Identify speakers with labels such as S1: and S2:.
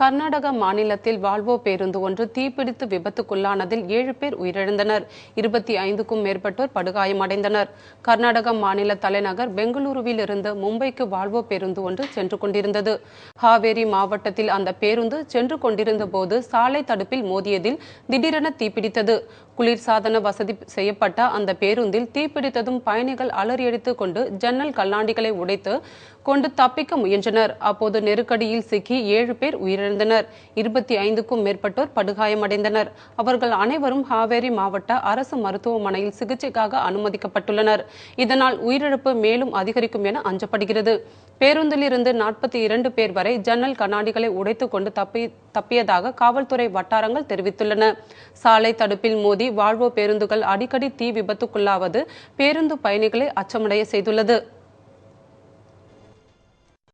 S1: கர்நாடக மாநிலத்தில் வால்வோ பேருந்து ஒன்று தீப்பிடித்து விபத்துக்குள்ளானதில் ஏழு பேர் உயிரிழந்தனர். இருபத்தி ஐந்துக்கும் மேற்பட்டோர் படுகாயமடைந்தனர். கர்நாடக மாநில தலைநகர் பெங்களூருவில் இருந்து மும்பைக்கு வால்வோ பேருந்து ஒன்று சென்று கொண்டிருந்தது. ஹாவேரி மாவட்டத்தில் அந்த பேருந்து சென்று கொண்டிருந்த போது சாலை தடுப்பில் மோதியதில் திடீரென தீப்பிடித்தது. குளிர்சாதன வசதி செய்யப்பட்ட அந்த பேருந்தில் தீப்பிடித்ததும் பயணிகள் அலறியடித்துக் கொண்டு ஜன்னல் கல்லாண்டிகளை உடைத்து கொண்டு தப்பிக்க முயன்றனர். அப்போது நெருக்கடியில் சிக்கி ஏழு பேர் உயிரிழந்தனர். இருபத்தி ஐந்துக்கும் மேற்பட்டோர் படுகாயமடைந்தனர். அவர்கள் அனைவரும் ஹாவேரி மாவட்ட அரசு மருத்துவமனையில் சிகிச்சைக்காக அனுமதிக்கப்பட்டுள்ளனர். இதனால் உயிரிழப்பு மேலும் அதிகரிக்கும் என அஞ்சப்படுகிறது. பேருந்திலிருந்து நாற்பத்தி இரண்டு பேர் வரை ஜன்னல் கண்ணாடிகளை உடைத்துக் கொண்டு தப்பி தப்பியதாக காவல்துறை வட்டாரங்கள் தெரிவித்துள்ளன. சாலை தடுப்பில் மோதி வால்வோ பேருந்துகள் அடிக்கடி தீ விபத்துக்குள்ளாவது பேருந்து பயணிகளை அச்சமடைய செய்துள்ளது.